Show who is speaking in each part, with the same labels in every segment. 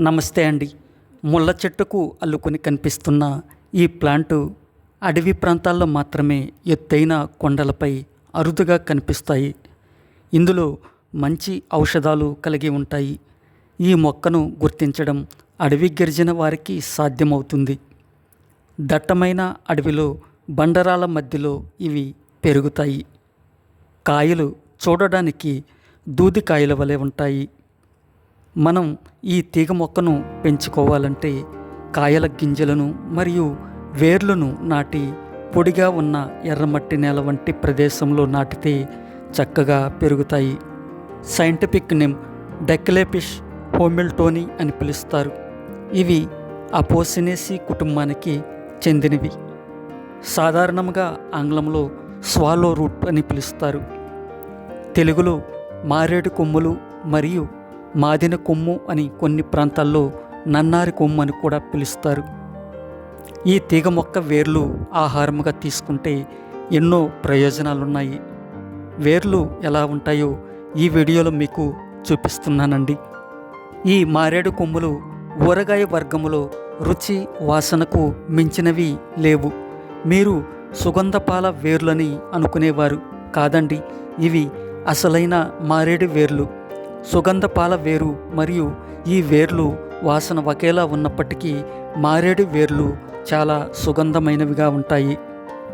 Speaker 1: నమస్తే అండి. ముళ్ళ చెట్టుకు అల్లుకొని కనిపిస్తున్న ఈ ప్లాంటు అడవి ప్రాంతాల్లో మాత్రమే ఎత్తైన కొండలపై అరుదుగా కనిపిస్తాయి. ఇందులో మంచి ఔషధాలు కలిగి ఉంటాయి. ఈ మొక్కను గుర్తించడం అడవి గిరిజన వారికి సాధ్యమవుతుంది. దట్టమైన అడవిలో బండరాల మధ్యలో ఇవి పెరుగుతాయి. కాయలు చూడడానికి దూది కాయల వలె ఉంటాయి. మనం ఈ తీగ మొక్కను పెంచుకోవాలంటే కాయల గింజలను మరియు వేర్లను నాటి పొడిగా ఉన్న ఎర్రమట్టి నేల వంటి ప్రదేశంలో నాటితే చక్కగా పెరుగుతాయి. సైంటిఫిక్ నేమ్ డెక్లేపిష్ హోమిల్టోనీ అని పిలుస్తారు. ఇవి అపోసినేసి కుటుంబానికి చెందినవి. సాధారణంగా ఆంగ్లంలో స్వాలో రూట్ అని పిలుస్తారు. తెలుగులో మారేడు కొమ్ములు మరియు మాదిన కొమ్ము అని కొన్ని ప్రాంతాల్లో నన్నారి కొమ్ము అని కూడా పిలుస్తారు. ఈ తీగ మొక్క వేర్లు ఆహారముగా తీసుకుంటే ఎన్నో ప్రయోజనాలున్నాయి. వేర్లు ఎలా ఉంటాయో ఈ వీడియోలో మీకు చూపిస్తున్నానండి. ఈ మారేడు కొమ్ములు ఊరగాయ వర్గములో రుచి వాసనకు మించినవి లేవు. మీరు సుగంధపాల వేర్లని అనుకునేవారు కాదండి. ఇవి అసలైన మారేడు వేర్లు. సుగంధపాల వేరు మరియు ఈ వేర్లు వాసన ఒకేలా ఉన్నప్పటికీ మారేడు వేర్లు చాలా సుగంధమైనవిగా ఉంటాయి.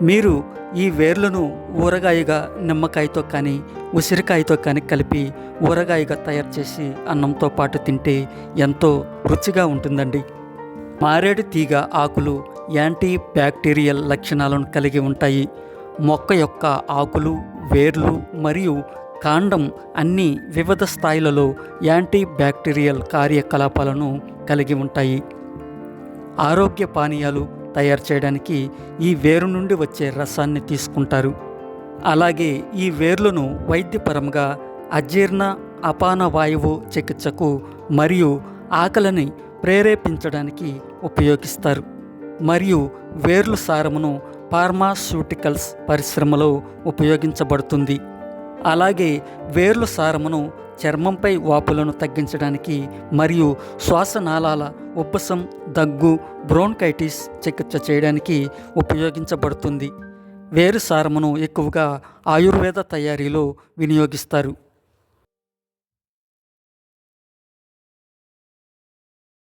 Speaker 1: మీరు ఈ వేర్లను ఊరగాయగా నిమ్మకాయతో కానీ ఉసిరికాయతో కానీ కలిపి ఊరగాయగా తయారు చేసి అన్నంతో పాటు తింటే ఎంతో రుచిగా ఉంటుందండి. మారేడు తీగ ఆకులు యాంటీ బ్యాక్టీరియల్ లక్షణాలను కలిగి ఉంటాయి. మొక్క యొక్క ఆకులు వేర్లు మరియు కాండం అన్ని వివిధ స్థాయిలలో యాంటీ బ్యాక్టీరియల్ కార్యకలాపాలను కలిగి ఉంటాయి. ఆరోగ్య పానీయాలు తయారు చేయడానికి ఈ వేరు నుండి వచ్చే రసాన్ని తీసుకుంటారు. అలాగే ఈ వేర్లను వైద్యపరంగా అజీర్ణ అపాన వాయువు చికిత్సకు మరియు ఆకలిని ప్రేరేపించడానికి ఉపయోగిస్తారు. మరియు వేర్లు సారమును ఫార్మాస్యూటికల్స్ పరిశ్రమలో ఉపయోగించబడుతుంది. అలాగే వేర్లు సారమును చర్మంపై వాపులను తగ్గించడానికి మరియు శ్వాసనాళాల ఉబ్బసం దగ్గు బ్రోన్కైటిస్ చికిత్స చేయడానికి ఉపయోగించబడుతుంది. వేరు సారమును ఎక్కువగా ఆయుర్వేద తయారీలో వినియోగిస్తారు.